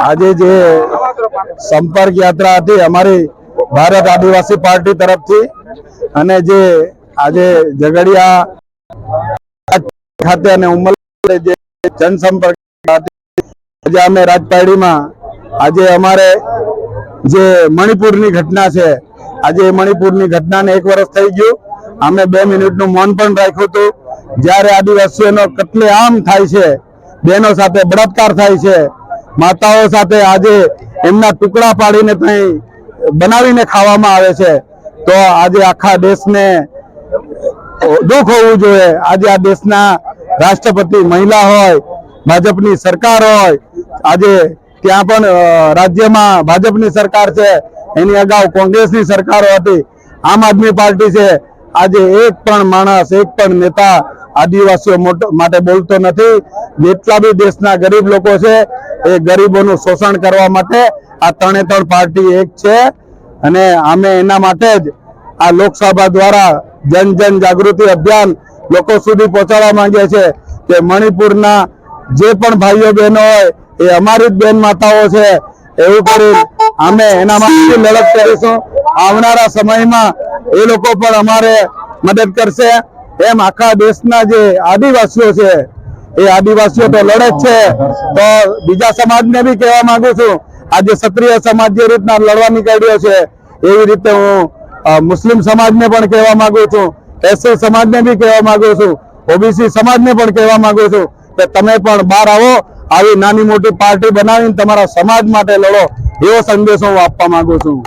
આજે જે સંપર્ક યાત્રા હતી અમારી ભારત આદિવાસી પાર્ટી તરફથી અને જે આજે ઝઘડિયા ખાતે અને ઉમલ જે જનસંપર્ક આજે અમે રાજપાડીમાં, આજે અમારે જે મણિપુરની ઘટના છે, આજે મણિપુરની ઘટનાને એક વર્ષ થઈ ગયું. અમે બે મિનિટનું મૌન પણ રાખ્યું હતું. જ્યારે આદિવાસીઓનો કત્લેઆમ થાય છે બહેનો સાથે બળાત્કાર થાય છે માતાઓ સાથે આજે એમના ટુકડા પાડીને ત્યાં બનાવીને ખાવામાં આવે છે. તો આજે આખા દેશને દુઃખ હોવું જોઈએ. આજે આ દેશના રાષ્ટ્રપતિ મહિલા હોય, ભાજપની સરકાર હોય, આજે ત્યાં પણ રાજ્યમાં ભાજપની સરકાર છે. એની અગાઉ કોંગ્રેસની સરકારો હતી. આમ આદમી પાર્ટી છે. આજે એક પણ માણસ, એક પણ નેતા આદિવાસીઓ મોટો- બોલતો નથી. જેટલા બી દેશના ગરીબ લોકો છે, એ ગરીબોનું શોષણ કરવા માટે આ ત્રણે ત્રણ પાર્ટી એક છે. અને અમે એના માટે જ આ લોકસભા દ્વારા જન જન જાગૃતિ અભિયાન લોકો સુધી પહોંચાડવા માંગીએ છીએ કે મણિપુરના જે પણ ભાઈઓ બહેનો હોય, એ અમારી જ બેન માતાઓ છે, એવું કરી અમે એના માટે લડત કરીશું. આવનારા સમયમાં એ લોકો પણ અમારે મદદ કરશે. એમ આખા દેશના જે આદિવાસીઓ છે, એ આદિવાસીઓ તો લડે જ છે. તો બીજા સમાજને બી કહેવા માંગુ છું, આજે ક્ષત્રિય સમાજ જે રીતના લડવા નીકળ્યો છે, એવી રીતે હું મુસ્લિમ સમાજને પણ કહેવા માંગુ છું, એસસી સમાજને બી કહેવા માંગુ છું, ઓબીસી સમાજને પણ કહેવા માંગુ છું કે તમે પણ બહાર આવો, આવી નાની મોટી પાર્ટી બનાવીને તમારા સમાજ માટે લડો, એવો સંદેશો હું આપવા માંગુ છું.